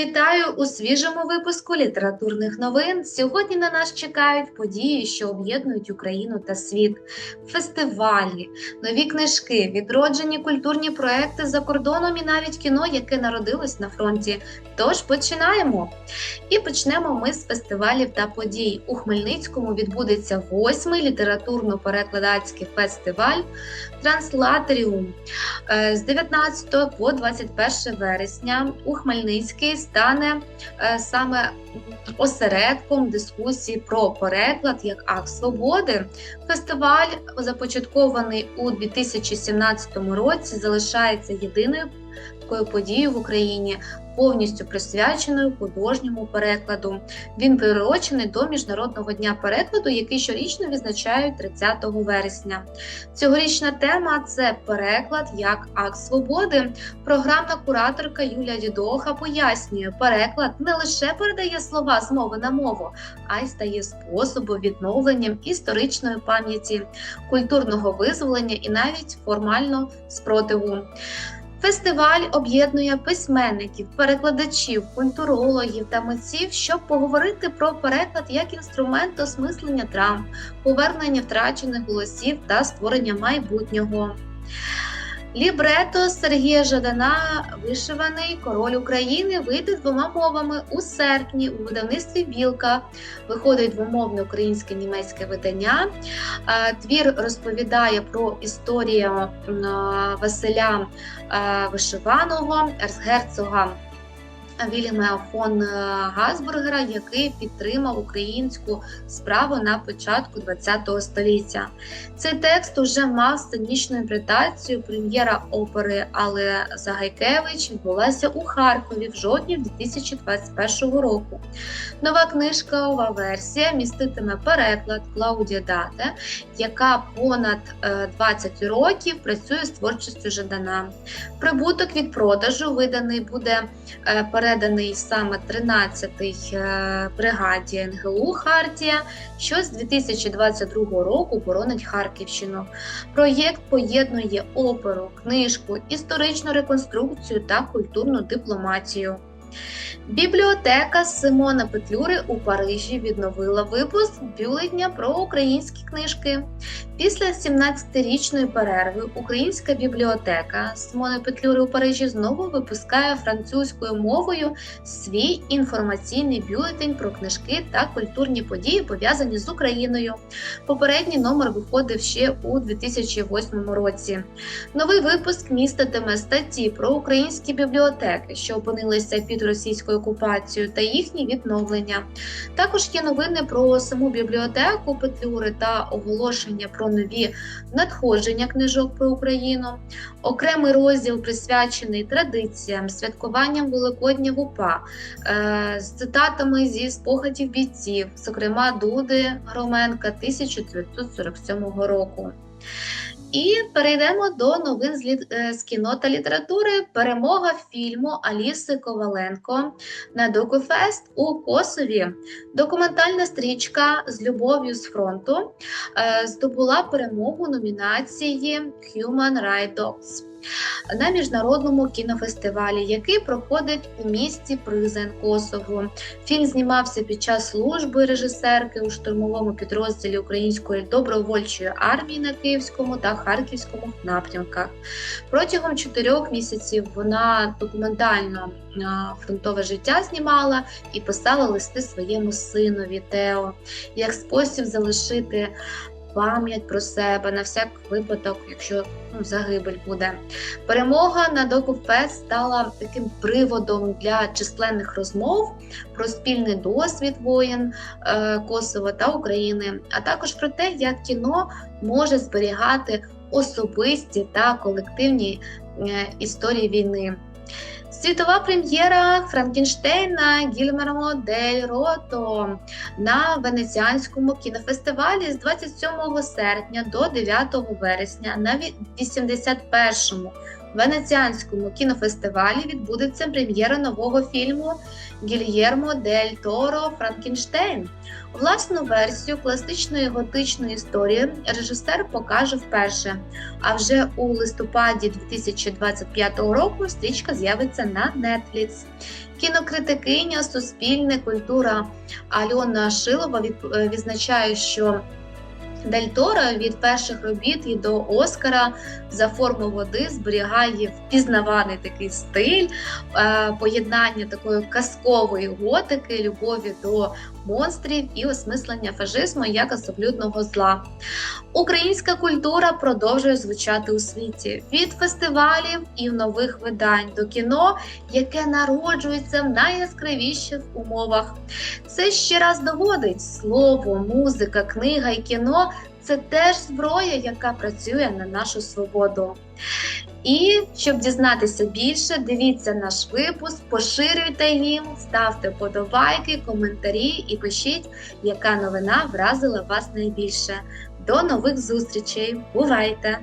Вітаю у свіжому випуску літературних новин. Сьогодні на нас чекають події, що об'єднують Україну та світ, фестивалі, нові книжки, відроджені культурні проекти за кордоном і навіть кіно, яке народилось на фронті. Тож починаємо. І почнемо ми з фестивалів та подій. У Хмельницькому відбудеться восьмий літературно-перекладацький фестиваль Транслатеріум Е, з 19 по 21 вересня у Хмельницький стане е, саме осередком дискусії про переклад як акт свободи. Фестиваль, започаткований у 2017 році, залишається єдиною подією в Україні, повністю присвяченою художньому перекладу. Він приурочений до Міжнародного дня перекладу, який щорічно відзначають 30 вересня. Цьогорічна тема це переклад як акт свободи. Програмна кураторка Юлія Дідоха пояснює, переклад не лише передає слова з мови на мову, а й стає способом відновленням історичної пам'яті, культурного визволення і навіть формально спротиву. Фестиваль об'єднує письменників, перекладачів, культурологів та митців, щоб поговорити про переклад як інструмент осмислення травм, повернення втрачених голосів та створення майбутнього. Лібрето Сергія Жадана Вишиваний Король України вийде двома мовами у серпні у видавництві Білка. Виходить двомовне українське німецьке видання. Твір розповідає про історію Василя Вишиваного, ерцгерцога Вільяма фон Газбургера, який підтримав українську справу на початку ХХ століття. Цей текст уже мав сценічну інтерпретацію. Прем'єра опери Але Загайкевич відбулася у Харкові в жовтні 2021 року. Нова книжкова версія міститиме переклад Клаудія Дате, яка понад е, 20 років працює з творчістю Жадана. Прибуток від продажу виданий буде е, переданий саме 13-й е, бригаді НГУ Хартія, що з 2022 року боронить Харківщину. Проєкт поєднує оперу, книжку, історичну реконструкцію та культурну дипломатію. Бібліотека Симона Петлюри у Парижі відновила випуск бюлетня про українські книжки. Після 17-річної перерви Українська бібліотека Симона Петлюри у Парижі знову випускає французькою мовою свій інформаційний бюлетень про книжки та культурні події, пов'язані з Україною. Попередній номер виходив ще у 2008 році. Новий випуск міститиме статті про українські бібліотеки, що опинилися під російською окупацією, та їхнє відновлення. Також є новини про саму бібліотеку Петлюри та оголошення про нові надходження книжок про Україну. Окремий розділ присвячений традиціям, святкуванням Великодня в УПА, е, з цитатами зі спогадів бійців, зокрема Дуди Громенка 1947 року. І перейдемо до новин з, літ... е, з кіно та літератури. Перемога фільму Аліси Коваленко на Докуфест у Косові. Документальна стрічка з любов'ю з фронту е, здобула перемогу номінації Human Rights Docs на міжнародному кінофестивалі, який проходить у місті Призен Косово. Фільм знімався під час служби режисерки у штурмовому підрозділі Української добровольчої армії на Київському та Харківському напрямках. Протягом чотирьох місяців вона документально фронтове життя знімала і писала листи своєму синові Тео як спосіб залишити пам'ять про себе на всяк випадок, якщо ну, загибель буде. Перемога на Докуфест стала таким приводом для численних розмов про спільний досвід воєн е, Косово та України, а також про те, як кіно може зберігати особисті та колективні е, історії війни. Світова прем'єра Франкенштейна Гільмермо Дель Рото на Венеціанському кінофестивалі з 27 серпня до 9 вересня на 81-му Венеціанському кінофестивалі відбудеться прем'єра нового фільму Гільєрмо Дель Торо Франкенштейн. Власну версію класичної готичної історії режисер покаже вперше. А вже у листопаді 2025 року стрічка з'явиться на Netflix. Кінокритикиня, суспільне культура Альона Шилова е, відзначає, що Дель Торо від перших робіт і до Оскара за форму води зберігає впізнаваний такий стиль, е, поєднання такої казкової готики, любові до монстрів і осмислення фашизму як абсолютного зла. Українська культура продовжує звучати у світі від фестивалів і нових видань до кіно, яке народжується в найяскравіших умовах. Це ще раз доводить слово, музика, книга і кіно це теж зброя, яка працює на нашу свободу. І щоб дізнатися більше, дивіться наш випуск, поширюйте їм, ставте подобайки, коментарі і пишіть, яка новина вразила вас найбільше. До нових зустрічей! Бувайте!